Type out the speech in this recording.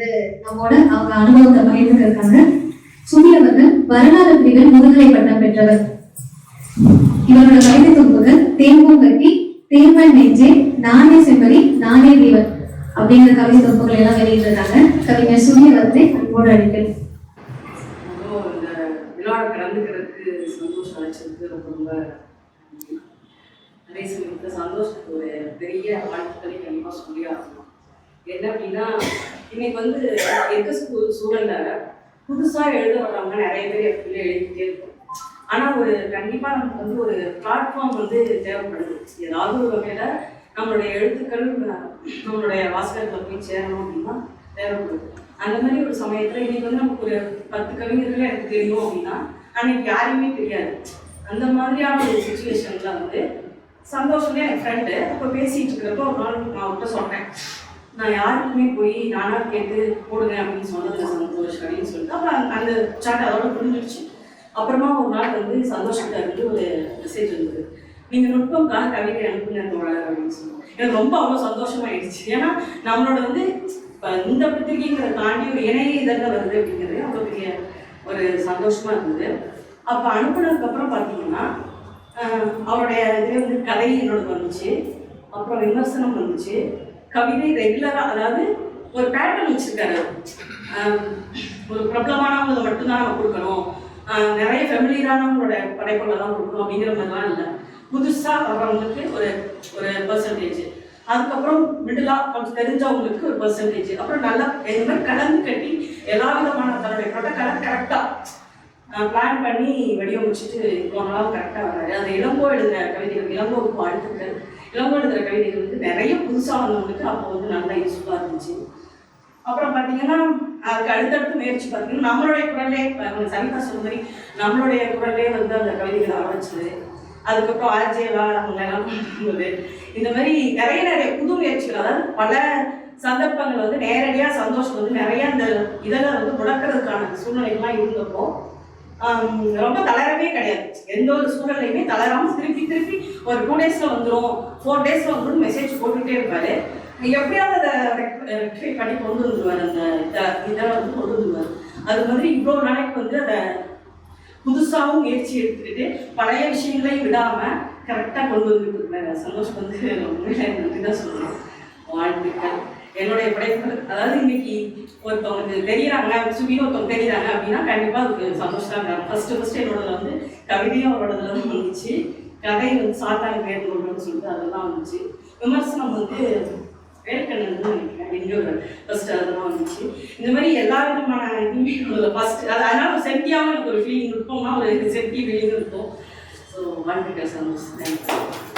வந்து நம்மோட அவங்க அனுபவத்தை பகிர்ந்து இருக்காங்க சுமி அவர்கள் வரலாறு பிரிவில் முதுகலை பட்டம் பெற்றவர். இவரோட கவிதை தொகுப்புகள் தேங்கும் கட்டி தேர்மல் நெஞ்சே நானே செம்பரி நானே தேவன் அப்படிங்கிற கவிதை தொகுப்புகள் எல்லாம் வெளியிட்டிருக்காங்க. கவிஞர் சூரிய வந்து அன்போடு அழைக்கிறேன் விழாவில் கலந்துக்கிறதுக்கு சந்தோஷம் அழைச்சதுக்கு ரொம்ப ரொம்ப அதே சமயத்தில் சந்தோஷத்துக்கு ஒரு பெரிய வாழ்த்துக்களை கண்டிப்பாக சொல்லி ஆகணும். என்ன அப்படின்னா இன்னைக்கு வந்து இருக்க சூழல்ல புதுசாக எழுத வர்றவங்க நிறைய பேர் எப்படியும் எழுதிட்டே இருக்கும் ஆனால் ஒரு கண்டிப்பாக நமக்கு வந்து ஒரு பிளாட்ஃபார்ம் வந்து தேவைப்படுது. ஏதாவது ஒரு வகையில் நம்மளுடைய எழுத்துக்கள் நம்மளுடைய வாசகர்களை போய் சேரணும் அப்படின்னா தேவைப்படுது. அந்த மாதிரி ஒரு சமயத்தில் இன்னைக்கு வந்து நமக்கு ஒரு பத்து கவிஞர்கள் எனக்கு தெரியும் அப்படின்னா அன்னைக்கு யாரையுமே தெரியாது. அந்த மாதிரியான ஒரு சுச்சுவேஷன்ல வந்து சந்தோஷமே என் ஃப்ரெண்டு அப்போ பேசிட்டு இருக்கிறப்போ ஒரு நாள் நான் அவர்கிட்ட சொன்னேன் நான் யாருக்குமே போய் நானாக கேட்டு போடுங்க அப்படின்னு சொன்னதுல சந்தோஷம் அப்படின்னு சொல்லிட்டு அப்புறம் அந்த- சாட் அதோட புரிஞ்சிடுச்சு அப்புறமா ஒரு நாள் வந்து சந்தோஷத்தை இருந்து ஒரு மெசேஜ் வந்தது. நீங்கள் நுட்பம்காக கவிதை அனுப்புங்க தோழர் அப்படின்னு சொன்னோம். எனக்கு ரொம்ப அவ்வளோ சந்தோஷமாயிடுச்சு. ஏன்னா நம்மளோட வந்து இப்போ இந்த பத்திரிகைங்கிறத தாண்டி ஒரு இணைய இதழில் வருது அப்படிங்கிறது அவ்வளோ பெரிய ஒரு சந்தோஷமா இருந்தது. அப்போ அனுப்புனதுக்கப்புறம் பார்த்தீங்கன்னா அவருடைய இது வந்து கதை என்னோட வந்துச்சு. அப்புறம் விமர்சனம் வந்துச்சு. கவிதை ரெகுலராக அதாவது ஒரு பேட்டர்ன் வச்சிருக்காரு. ஒரு பிரபலமானவங்களை மட்டும்தான் நம்ம கொடுக்கணும். நிறைய ஃபெமிலியரானவங்களோட படைப்புகளை தான் கொடுக்கணும் அப்படிங்கிற மாதிரிலாம் இல்லை. புதுசாக வர்றவங்களுக்கு ஒரு ஒரு பர்சன்டேஜ் அதுக்கப்புறம் மிடிலாக கொஞ்சம் தெரிஞ்சவங்களுக்கு ஒரு பர்சன்டேஜ் அப்புறம் நல்லா இந்த மாதிரி கலந்து கட்டி எல்லா விதமான தன்னுடைய ப்ரொடக்டை கரெக்டாக பிளான் பண்ணி வடிவமைச்சிட்டு இவ்வளோ நாளாக கரெக்டாக வர்றாரு. அது இளங்கோ எழுதுகிற கவிதைகள் இளங்கோவுக்கு வாழ்த்துக்கள். இளங்கோ எழுதுகிற கவிதைகள் வந்து நிறைய புதுசாக அப்போ வந்து நல்லா யூஸ்ஃபுல்லாக இருந்துச்சு. அப்புறம் பார்த்தீங்கன்னா அதுக்கு அடுத்தடுத்து முயற்சி பார்த்தீங்கன்னா நம்மளுடைய குரலே இப்போ அவங்க சவிதா சொன்ன மாதிரி நம்மளுடைய குரலே வந்து அந்த கவிதைகளை ஆரம்பிச்சது. அதுக்கப்புறம் ஆர்ஜேவா அவங்களெல்லாம் பண்ணும்போது இந்த மாதிரி நிறைய நிறைய புது முயற்சிகள் அதாவது பல சந்தர்ப்பங்கள் வந்து நேரடியாக சந்தோஷம் வந்து நிறைய அந்த இதெல்லாம் வந்து முடக்கிறதுக்கான சூழ்நிலைகள்லாம் இருந்தப்போ ரொம்ப தளரவே கிடையாது. எந்த ஒரு சூழல்லையுமே தளராம திருப்பி திருப்பி ஒரு டூ டேஸ்ல வந்துடும் ஃபோர் டேஸ்ல வந்துடும் மெசேஜ் போட்டுட்டே இருப்பாரு. எப்படியாவது அதை ரெக்டிஃபை பண்ணி கொண்டு வந்துடுவார் அந்த இதை இதை வந்து கொண்டு வந்துருவார். அது மாதிரி இவ்வளோ நாளைக்கு வந்து அதை புதுசாகவும் முயற்சி எடுத்துக்கிட்டு பழைய விஷயங்களையும் விடாம கரெக்டாக கொண்டு வந்துட்டு இருக்கிற சந்தோஷம் வந்து உண்மையில நன்றி தான் சொல்லணும் வாழ்த்துக்கள். என்னுடைய படைப்புகள். அதாவது இன்னைக்கு ஒருத்தவங்களுக்கு தெரியுறாங்க சுபின்னு ஒருத்தவங்க தெரியுறாங்க அப்படின்னா கண்டிப்பாக அதுக்கு சந்தோஷம் தான் ஃபர்ஸ்ட் ஃபர்ஸ்ட் என்னோட வந்து கவிதையும் அவரோடதுல தான் வந்துச்சு. கதை வந்து சாத்தானி பேர் சொல்லிட்டு அதெல்லாம் வந்துச்சு. விமர்சனம் வந்து வேல்கண்ணன் நினைக்கிறேன் எங்க ஃபர்ஸ்ட் அதெல்லாம் வந்துச்சு. இந்த மாதிரி எல்லா விதமான இதுவுமே ஃபர்ஸ்ட் அது அதனால ஒரு செட்டியாகவும் எனக்கு ஒரு ஃபீலிங் இருக்கும். ஒரு செட்டி ஃபீலிங் இருக்கும். ஸோ வாழ்த்துக்கள் சந்தோஷம் தேங்க்யூ.